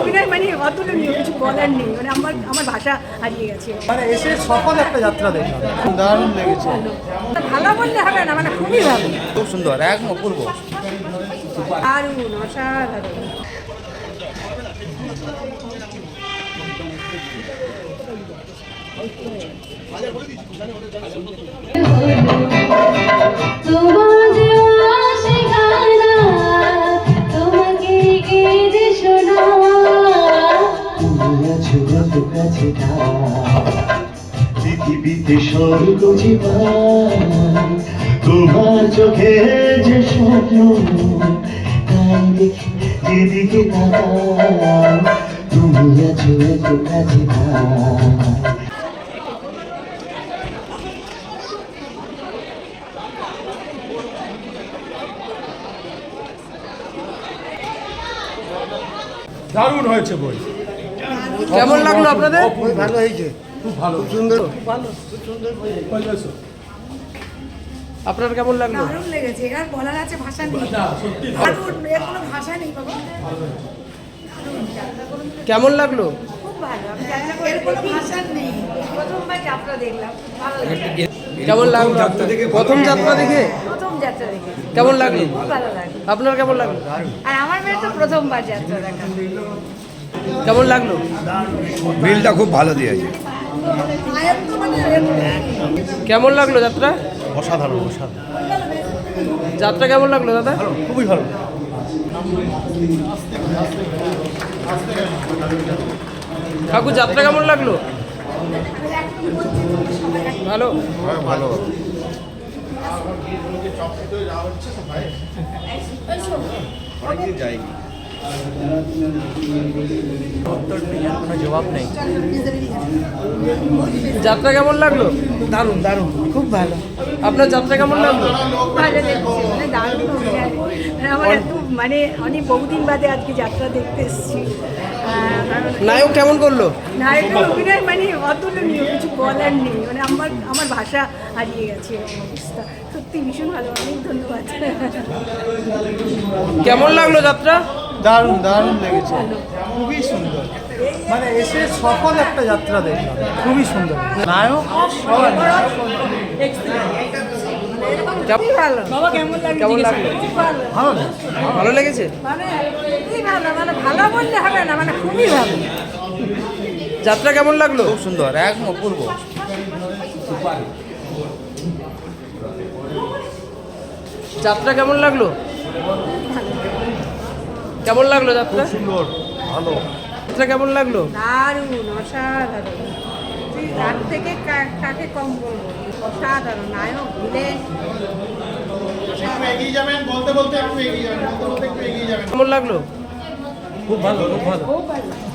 অভিনয় মানে অতুলনীয় কিছু বলার নেই। মানে আমার আমার ভাষা হারিয়ে গেছে। মানে এসে সফল একটা যাত্রা দেখলাম। দারুণ লেগেছে। ভালো বললে হবে না মানে খুবই ভালো। খুব সুন্দর একদম অপূর্ব দারুণ অসাধারণ। তোমার এত কাছে পৃথিবীতে স্বর্গ জীবন তোমার চোখে যে স্বপ্ন, তাই দেখি যেদিকে তুমি আছো এত কাছে দারুণ হয়েছে বই। কেমন লাগল আপনাদের? ভালো হয়েছে। খুব ভালো সুন্দর। আপনার কেমন লাগল? দারুণ লেগেছে বলার আছে ভাষা নেই। দারুণ এর কোনো ভাষা নেই বাবা। কেমন লাগল? খুব ভালো আমি এর কোনো ভাষা নেই। প্রথমবার যাত্রা দেখলাম ভালো লাগল কেমন লাগল? প্রথম যাত্রা দেখে? প্রথম যাত্রা দেখে। কেমন লাগল? ভালো লাগল। আপনার কেমন লাগল? আর আমার মেয়ে তো প্রথমবার যাত্রা দেখা। কেমন লাগল? বিলটা খুব ভালো দিয়েছে। মানে কেমন লাগল যাত্রা? অসাধারণ অসাধারণ। যাত্রা কেমন লাগল দাদা? খুবই ভালো। কাকু যাত্রা কেমন লাগল? ভালো ভালো। অনেকদিন যাইনি। কোনো জবাব নেই। যাত্রা কেমন লাগল? দারুণ দারুণ খুব ভালো। আপনার যাত্রা কেমন লাগল? ভালো লেগেছে মানে দারুণ। মানে আমার এত মানে অনেক বহুদিন বাদে আজকে যাত্রা দেখতে এসেছি। নায়ক কেমন করল? নায়কের অভিনয় মানে অতুলনীয় কিছু বলার নেই। মানে আমার আমার ভাষা হারিয়ে গেছে অবস্থা। সত্যি ভীষণ ভালো অনেক ধন্যবাদ। কেমন লাগল যাত্রা? দারুণ দারুণ লেগেছে। খুবই সুন্দর। মানে এসে সফল একটা যাত্রা দেখলাম। খুবই সুন্দর। নায়ক ভালো কেমন কেমন লাগল? ভালো। লেগেছে? মানে ভালো মানে ভালো বললে হবে না মানে খুবই ভালো। যাত্রা কেমন লাগল? খুব সুন্দর একদম অপূর্ব যাত্রা কেমন লাগল? কেমন লাগল যাত্রা? সুন্দর ভালো। যাত্রা কেমন লাগল? দারুণ অসাধারণ। তার থেকে কাকে কম বলব? অসাধারণ নায়ক ভিলেন। কেমন লাগল? খুব ভালো। খুব ভালো।